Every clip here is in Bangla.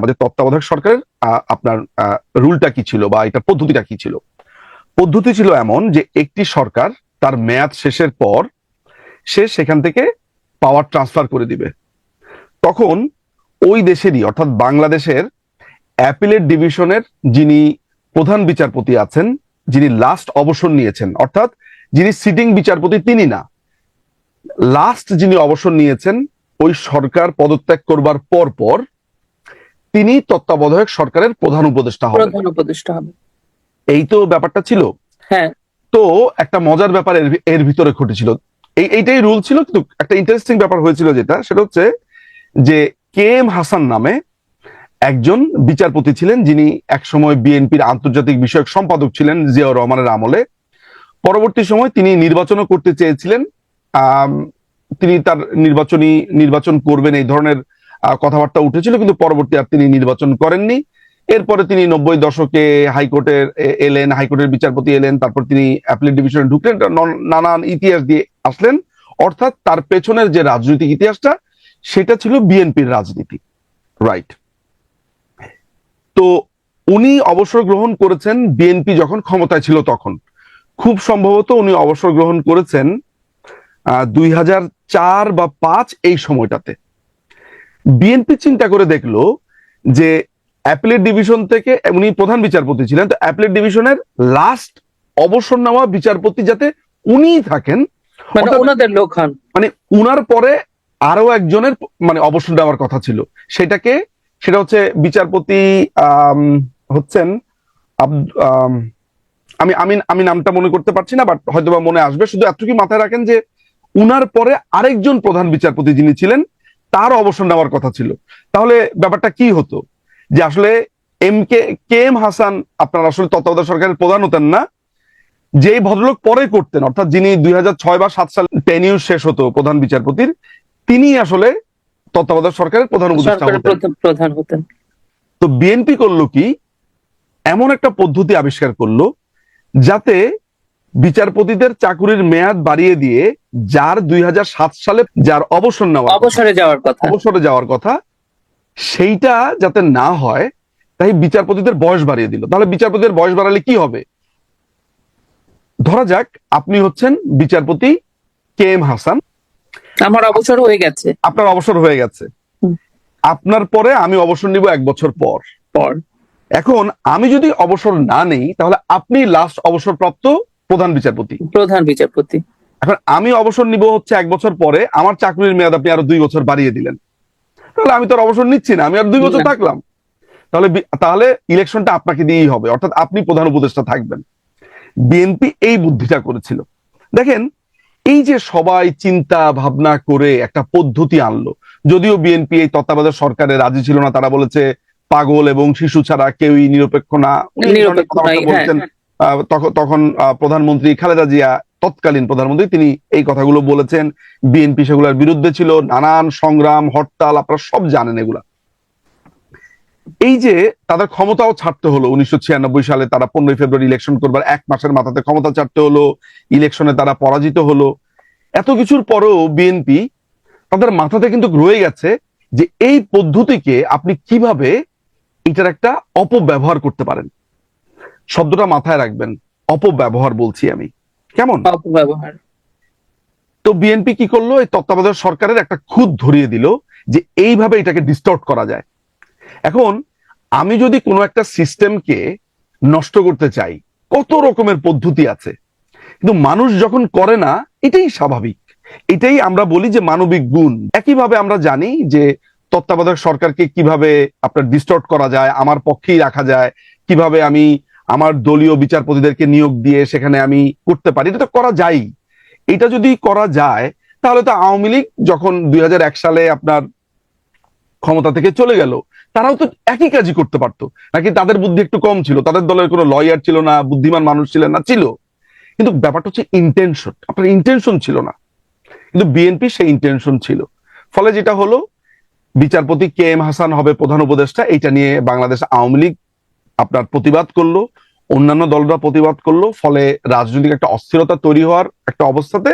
আমাদের তত্ত্বাবধায়ক সরকারের আপনার রুলটা কি ছিল বা এটা পদ্ধতিটা কি ছিল? পদ্ধতি ছিল এমন যে একটি সরকার তার মেয়াদ শেষের পর সে সেখান থেকে পাওয়ার ট্রান্সফার করে দিবে। তখন ওই দেশেরই, অর্থাৎ বাংলাদেশের অ্যাপিলেট ডিভিশনের যিনি প্রধান বিচারপতি আছেন, যিনি লাস্ট অবসর নিয়েছেন, অর্থাৎ যিনি সিটিং বিচারপতি তিনি না, লাস্ট যিনি অবসর নিয়েছেন, ওই সরকার পদত্যাগ করবার পর পর তিনি তত্ত্বাবধায়ক সরকারের প্রধান উপদেষ্টা হবেন। প্রধান উপদেষ্টা হবে এই তো ব্যাপারটা ছিল। হ্যাঁ। তো একটা মজার ব্যাপার এর ভিতরে ঘটেছিল। এই এইটাই রুল ছিল কিন্তু একটা ইন্টারেস্টিং ব্যাপার হয়েছিল যেটা সেটা হচ্ছে যে কে এম হাসান নামে একজন বিচারপতি ছিলেন যিনি একসময় বিএনপির আন্তর্জাতিক বিষয়ক সম্পাদক ছিলেন জিয়াউর রহমানের আমলে। পরবর্তী সময় তিনি নির্বাচনও করতে চেয়েছিলেন। তিনি তার নির্বাচনী নির্বাচন করবেন এই ধরনের আহ, কথাবার্তা উঠেছিল, কিন্তু পরবর্তী আর তিনি নির্বাচন করেননি। এরপরে তিনি নব্বই দশকে হাইকোর্টের এলেন, হাইকোর্টের বিচারপতি এলেন, তারপর তিনি অ্যাপিলেট ডিভিশনে ঢুকলেন নানান ইতিহাস দিয়ে আসলেন। অর্থাৎ তার পেছনের যে রাজনৈতিক ইতিহাসটা, সেটা ছিল বিএনপির রাজনীতি। রাইট তো উনি অবসর গ্রহণ করেছেন, বিএনপি যখন ক্ষমতায় ছিল তখন। খুব সম্ভবত উনি অবসর গ্রহণ করেছেন দুই হাজার চার বা পাঁচ এই সময়টাতে। বিএনপি চিন্তা করে দেখল যে অ্যাপিলেট ডিভিশন থেকে উনি প্রধান বিচারপতি ছিলেন তো অ্যাপিলেট ডিভিশনের লাস্ট অবসর নেওয়া বিচারপতি যাতে উনিই থাকেন মানে ওনাদের লোক হন। মানে উনার পরে আরও একজনের মানে অবসর দেওয়ার কথা ছিল। সেটাকে সেটা হচ্ছে বিচারপতি হচ্ছেন আমি আমি আমি নামটা মনে করতে পারছি না বাট হয়তো মনে আসবে। শুধু এতটুকু মাথায় রাখেন যে উনার পরে আরেকজন প্রধান বিচারপতি যিনি ছিলেন তার অবসর নেওয়ার কথা ছিল। তাহলে ব্যাপারটা কি হতো? যে আসলে M K K M Hasan আপনার আসলে তত্ত্বাবধায়ক সরকারের প্রধান হতেন না। যেই ভদ্রলোক পরে করতেন অর্থাৎ যিনি দুই ছয় বা সাত সাল টেনিউর শেষ হতো প্রধান বিচারপতির তিনি আসলে তত্ত্বাবধায়ক সরকারের প্রধান উপদেষ্টা প্রধান হতেন। তো বিএনপি করল কি? এমন একটা পদ্ধতি আবিষ্কার করল যাতে বিচারপতিদের চাকুরির মেয়াদ বাড়িয়ে দিয়ে যার দুই হাজার সাত সালে যার অবসর নেওয়া অবসরে যাওয়ার কথা। অবসরে যাওয়ার কথা সেইটা যাতে না হয় তাই বিচারপতিদের বয়স বাড়িয়ে দিল। তাহলে বিচারপতিদের বয়স বাড়ালে কি হবে? ধরা যাক আপনি হচ্ছেন বিচারপতি কে এম হাসান। আমার অবসর হয়ে গেছে। আপনার অবসর হয়ে গেছে। আপনার পরে আমি অবসর নিব এক বছর পর। পর। এখন আমি যদি অবসর না নেই তাহলে আপনি লাস্ট অবসরপ্রাপ্ত প্রধান বিচারপতি। প্রধান বিচারপতি। এখন আমি অবসর নিব হচ্ছে এক বছর পরে আমার চাকরির মেয়াদ আপনি আরও দুই বছর বাড়িয়ে দিলেন। তাহলে আমি তো অবসর নিচ্ছি না আমি আর দুই বছর থাকলাম। তাহলে তাহলে ইলেকশনটা আপনাকে দিয়েই হবে অর্থাৎ আপনি প্রধান উপদেষ্টা থাকবেন। বিএনপি এই বুদ্ধিটা করেছিল। দেখেন এই যে সবাই চিন্তা ভাবনা করে একটা পদ্ধতি আনলো যদিও বিএনপি এই তত্ত্বাবধায়ক সরকারে রাজি ছিল না তারা বলেছে পাগল এবং শিশু ছাড়া কেউই নিরপেক্ষ না। বলছেন তখন প্রধানমন্ত্রী খালেদা জিয়া তৎকালীন প্রধানমন্ত্রী, তিনি এই কথাগুলো বলেছেন। বিএনপি সেগুলোর বিরুদ্ধে ছিল, নানান সংগ্রাম, হরতাল, আপনারা সব জানেন এগুলা। এই যে তাদের ক্ষমতাও ছাড়তে হলো উনিশশো ছিয়ানব্বই সালে, তারা পনেরোই ফেব্রুয়ারি ইলেকশন করবার এক মাসের মাথাতে ক্ষমতা ছাড়তে হলো ইলেকশনে তারা পরাজিত হলো। এত কিছুর পরেও বিএনপি তাদের মাথাতে কিন্তু রয়ে গেছে যে এই পদ্ধতিকে আপনি কীভাবে এটার একটা অপব্যবহার করতে পারেন। শব্দটা মাথায় রাখবেন অপব্যবহার বলছি আমি। কেমন? অপব্যবহার। তো বিএনপি কি করল? এই তত্ত্বাবধায়ক সরকারের একটা খুদ ধরিয়ে দিল যে এইভাবে এটাকে ডিস্টর্ট করা যায়। এখন আমি যদি কোনো একটা সিস্টেমকে নষ্ট করতে চাই কত রকমের পদ্ধতি আছে। কিন্তু মানুষ যখন করে না এটাই স্বাভাবিক। এটাই আমরা বলি যে মানবিক গুণ। একইভাবে আমরা জানি যে তত্ত্বাবধায়ক সরকারকে কীভাবে আপনার ডিস্টর্ট করা যায় আমার পক্ষেই রাখা যায় কীভাবে আমি আমার দলীয় বিচারপতিদেরকে নিয়োগ দিয়ে সেখানে আমি করতে পারি, এটা তো করা যায় এটা যদি করা যায়, তাহলে তো আওয়ামী লীগ যখন দুই হাজার এক সালে আপনার ক্ষমতা থেকে চলে গেল, তারাও তো একই কাজই করতে পারতো। নাকি তাদের বুদ্ধি একটু কম ছিল? তাদের দলের কোনো লয়ার ছিল না, বুদ্ধিমান মানুষ ছিলেন না, ছিল। কিন্তু ব্যাপারটা হচ্ছে ইন্টেনশন আপনার ইন্টেনশন ছিল না। কিন্তু বিএনপি সেই ইন্টেনশন ছিল। ফলে যেটা হলো, বিচারপতি কে এম হাসান হবে প্রধান উপদেষ্টা, এইটা নিয়ে বাংলাদেশ আওয়ামী লীগ আপনার প্রতিবাদ করল, অন্যান্য দলরা প্রতিবাদ করল, ফলে রাজনৈতিক একটা অস্থিরতা তৈরি হওয়ার একটা অবস্থাতে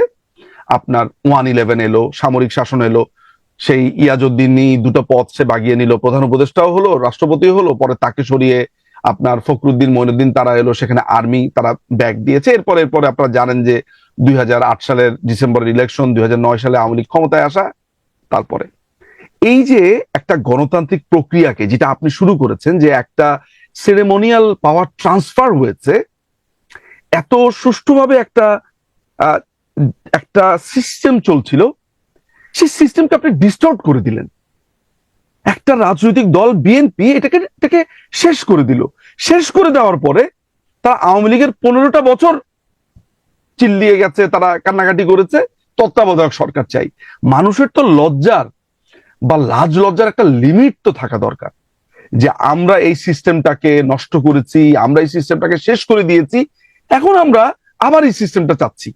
আপনার ওয়ান ইলেভেন এলো, সামরিক শাসন এলো, সেই ইয়াজউদ্দিনই দুটো পদ সে বাগিয়ে নিল, প্রধান উপদেষ্টাও হলো, রাষ্ট্রপতিও হলো, পরে তাকে সরিয়ে আপনার ফখরুদ্দিন, মইনুদ্দিন তারা এলো, সেখানে আর্মি তারা ব্যাগ দিয়েছে। এরপরে এরপরে আপনারা জানেন যে দুই হাজার আট সালের ডিসেম্বরের ইলেকশন দুই হাজার নয় সালে আওয়ামী লীগ ক্ষমতায় আসা, তারপরে। এই যে একটা গণতান্ত্রিক প্রক্রিয়াকে, যেটা আপনি শুরু করেছেন, যে একটা সেরেমোনিয়াল পাওয়ার ট্রান্সফার হয়েছে, এত সুষ্ঠুভাবে একটা একটা সিস্টেম চলছিল, সেই সিস্টেমকে আপনি ডিস্টর্ট করে দিলেন। একটা রাজনৈতিক দল বিএনপি এটাকে এটাকে শেষ করে দিল। শেষ করে দেওয়ার পরে তারা আওয়ামী লীগের পনেরোটা বছর চিল্লিয়ে গেছে, তারা কান্নাকাটি করেছে, তত্ত্বাবধায়ক সরকার চাই। মানুষের তো লজ্জার বা লাজ লজ্জার একটা লিমিট তো থাকা দরকার। যে আমরা এই সিস্টেমটাকে নষ্ট করেছি, আমরা এই সিস্টেমটাকে শেষ করে দিয়েছি, এখন আমরা আবার এই সিস্টেমটা চাচ্ছি।